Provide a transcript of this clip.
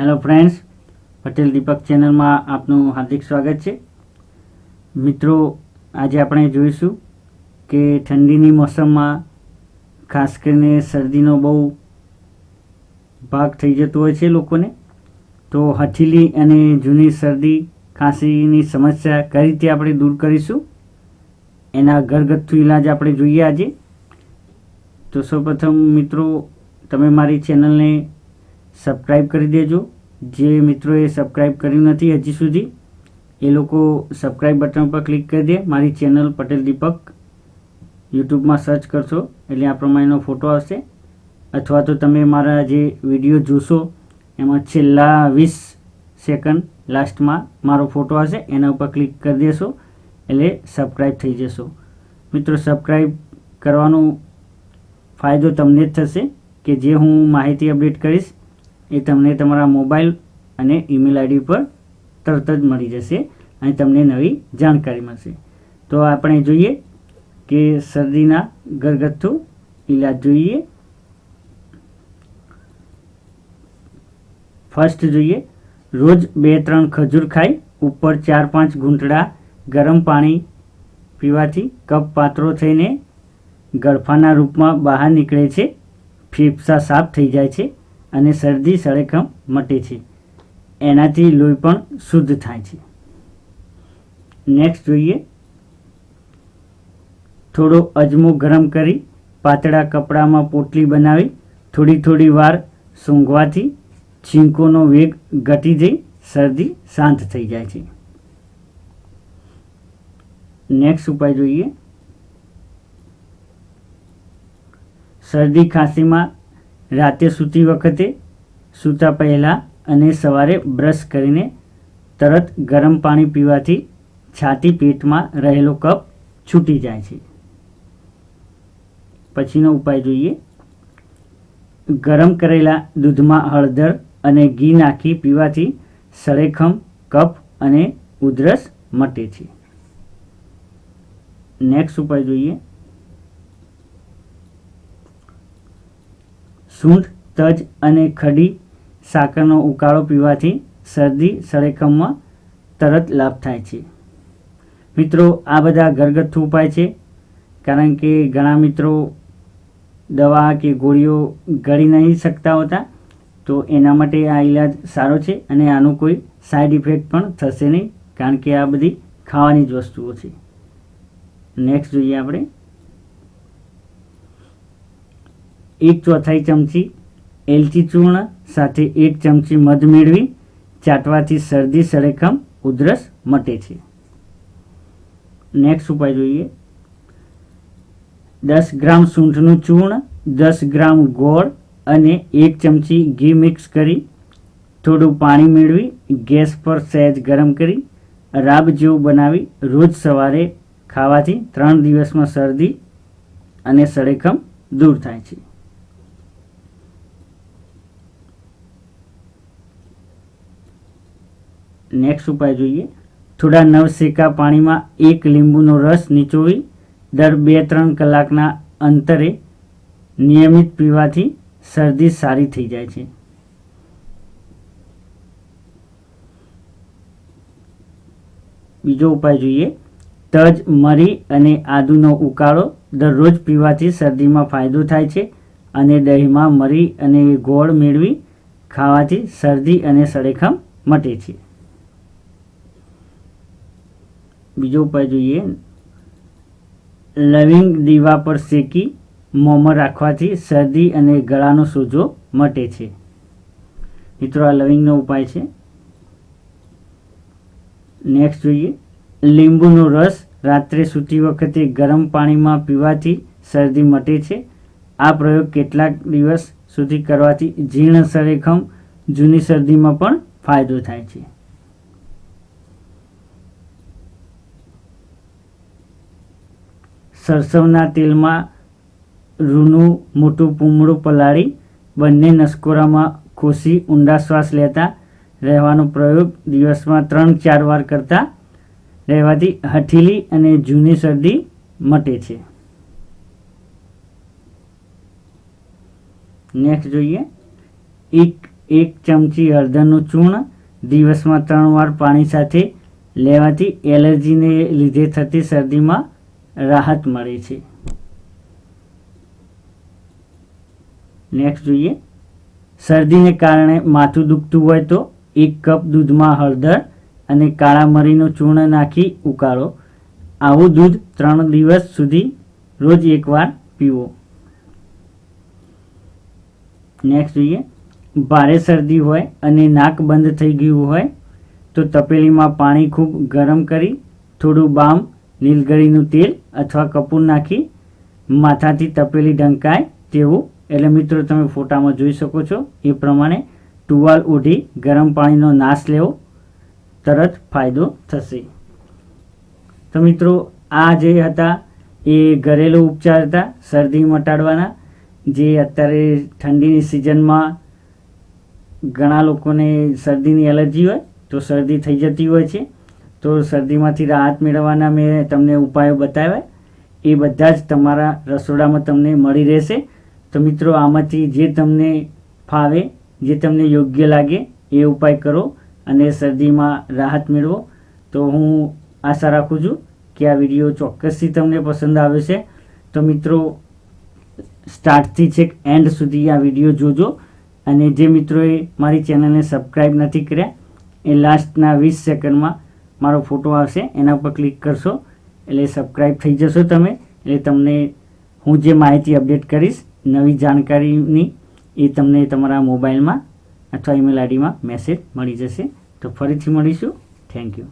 Hello friends Patel દીપક ચેનલમાં આપનું હાર્દિક સ્વાગત છે. મિત્રો, આજે આપણે જોઈશું કે ઠંડીની મોસમમાં ખાસ કરીને શરદીનો બહુ ભાગ થઈ જતો હોય છે લોકોને, તો હથેલી અને જૂની શરદી ખાંસીની સમસ્યા કઈ રીતે આપણે દૂર કરીશું, એના ઘરગથ્થુ ઇલાજ આપણે જોઈએ આજે. તો સૌપ્રથમ મિત્રો, તમે મારી ચેનલને સબસ્ક્રાઈબ કરી દેજો. જે મિત્રોએ સબસ્ક્રાઈબ કર્યું નથી હજી સુધી, એ લોકો સબસ્ક્રાઈબ બટન પર ક્લિક કરી દે. મારી ચેનલ પટેલ દીપક યુટ્યુબમાં સર્ચ કરશો, એટલે આ પ્રમાણેનો ફોટો આવશે. અથવા તો તમે મારા જે વીડિયો જોશો, એમાં છેલ્લા વીસ સેકન્ડ લાસ્ટમાં મારો ફોટો આવશે, એના ઉપર ક્લિક કરી દેશો, એટલે સબસ્ક્રાઈબ થઈ જશો. મિત્રો સબસ્ક્રાઈબ કરવાનો ફાયદો તમને જ થશે કે જે હું માહિતી અપડેટ કરીશ એ તમને તમારા મોબાઈલ અને ઈમેલ આઈડી પર તરત જ મળી જશે અને તમને નવી જાણકારી મળશે. તો આપણે જોઈએ કે શરદીના ઘરગથ્થુ ઈલાજ જોઈએ. ફર્સ્ટ જોઈએ, રોજ બે ત્રણ ખજૂર ખાઈ, ઉપર ચાર પાંચ ઘૂંટડા ગરમ પાણી પીવાથી કપ પાતળો થઈને ગળફાના રૂપમાં બહાર નીકળે છે. ફેફસા સાફ થઈ જાય છે. અને શરદી, સળેખમ, મટે છે. એનાથી લોહી પણ શુદ્ધ થાય છે. નેક્સ્ટ જોઈએ. થોડો અજમો ગરમ કરી પાતળા કપડામાં પોટલી બનાવી. થોડી થોડી વાર સૂંઘવાથી છીંકોનો વેગ ઘટી જઈ શરદી શાંત થઈ જાય છે. નેક્સ્ટ ઉપાય જોઈએ. શરદી ખાંસીમાં રાતે સૂતી વખતે સૂતા પહેલાં અને સવારે બ્રશ કરીને તરત ગરમ પાણી પીવાથી છાતી પેટમાં રહેલો કપ છૂટી જાય છે. પછીનો ઉપાય જોઈએ. ગરમ કરેલા દૂધમાં હળદર અને ઘી નાખી પીવાથી સળેખમ કફ અને ઉધરસ મટે છે. નેક્સ્ટ ઉપાય જોઈએ. સૂંઠ તજ અને ખડી સાકરનો ઉકાળો પીવાથી શરદી સળેખમમાં તરત લાભ થાય છે. મિત્રો, આ બધા ઘરગથ્થુ ઉપાય છે, કારણ કે ઘણા મિત્રો દવા કે ગોળીઓ ગળી નહીં શકતા હોતા, તો એના માટે આ ઈલાજ સારો છે અને આનું કોઈ સાઈડ ઇફેક્ટ પણ થશે નહીં, કારણ કે આ બધી ખાવાની જ વસ્તુઓ છે. નેક્સ્ટ જોઈએ આપણે એક ચોથાઈ ચમચી એલચી ચૂર્ણ સાથે એક ચમચી મધ મેળવી ચાટવાથી શરદી સળેખમ ઉધરસ મટે છે. નેક્સ્ટ ઉપાય જોઈએ. દસ ગ્રામ સૂંઠનું ચૂર્ણ, દસ ગ્રામ ગોળ અને એક ચમચી ઘી મિક્સ કરી થોડું પાણી મેળવી ગેસ પર સહેજ ગરમ કરી રાબ જેવું બનાવી રોજ સવારે ખાવાથી ત્રણ દિવસમાં શરદી અને સળેખમ દૂર થાય છે. નેક્સ્ટ ઉપાય જોઈએ. થોડા નવશેકા પાણીમાં એક લીંબુનો રસ નીચોવી દર બે ત્રણ કલાકના અંતરે નિયમિત પીવાથી શરદી સારી થઈ જાય છે. બીજો ઉપાય જોઈએ. તજ, મરી અને આદુનો ઉકાળો દરરોજ પીવાથી શરદીમાં ફાયદો થાય છે અને દહીંમાં મરી અને ગોળ મેળવી ખાવાથી શરદી અને સળેખમ મટે છે. બીજો ઉપાય જોઈએ. લવિંગ દીવા પર શેકી મોંમાં રાખવાથી શરદી અને ગળાનો સોજો મટે છે. મિત્રો, આ લવિંગનો ઉપાય છે. નેક્સ્ટ જોઈએ. લીંબુનો રસ રાત્રે સૂતી વખતે ગરમ પાણીમાં પીવાથી શરદી મટે છે. આ પ્રયોગ કેટલાક દિવસ સુધી કરવાથી જીર્ણ સરેખમ જૂની શરદીમાં પણ ફાયદો થાય છે. સરસવના તેલમાં રૂનું મોટું પૂમડું પલાળી બંને નસકોરામાં ખોસી ઊંડા શ્વાસ લેતા રહેવાનો પ્રયોગ દિવસમાં ત્રણ ચાર વાર કરતા રહેવાથી હઠીલી અને જૂની શરદી મટે છે. નેક્સ્ટ જોઈએ. એક એક ચમચી હળદરનું ચૂર્ણ દિવસમાં ત્રણ વાર પાણી સાથે લેવાથી એલર્જીને લીધે થતી શરદીમાં રાહત મળે છે. નેક્સ્ટ જોઈએ. શરદીને કારણે માથું દુખતું હોય તો એક કપ દૂધમાં હળદર અને કાળા મરીનું ચૂર્ણ નાખી ઉકાળો. આવું દૂધ ત્રણ દિવસ સુધી રોજ એકવાર પીવો. નેક્સ્ટ જોઈએ. ભારે શરદી હોય અને નાક બંધ થઈ ગયું હોય તો તપેલીમાં પાણી ખૂબ ગરમ કરી થોડું બામ નીલગરીનું તેલ અથવા કપૂર નાખી માથાથી તપેલી ઢંકાય તેવું. એટલે મિત્રો તમે ફોટામાં જોઈ શકો છો, એ પ્રમાણે ટુવાલ ઓઢી ગરમ પાણીનો નાશ લેવો. તરત ફાયદો થશે. તો મિત્રો, આ જે હતા એ ઘરેલું ઉપચાર હતા, શરદી મટાડવાના. જે અત્યારે ઠંડીની સિઝનમાં ઘણા લોકોને શરદીની એલર્જી હોય, તો શરદી થઈ જતી હોય છે. તો શરદીમાંથી રાહત મેળવવાના મેં તમને ઉપાયો બતાવ્યા. એ બધા જ તમારા રસોડામાં તમને મળી રહેશે. તો મિત્રો, આમાંથી જે તમને ફાવે, જે તમને યોગ્ય લાગે, એ ઉપાય કરો અને શરદીમાં રાહત મેળવો. તો હું આશા રાખું છું કે આ વીડિયો ચોક્કસથી તમને પસંદ આવે છે. તો મિત્રો, સ્ટાર્ટથી છેક એન્ડ સુધી આ વીડિયો જોજો. અને જે મિત્રોએ મારી ચેનલને સબસ્ક્રાઈબ નથી કર્યા, એ લાસ્ટના વીસ સેકન્ડમાં મારો ફોટો આવશે, એના પર ક્લિક કરશો, એટલે સબસ્ક્રાઈબ થઈ જશો તમે, એટલે તમને હું જે માહિતી અપડેટ કરીશ, નવી જાણકારીની, એ તમને તમારા મોબાઈલમાં અથવા ઈમેલ આઈડીમાં મેસેજ મળી જશે. તો ફરીથી મળીશું. Thank you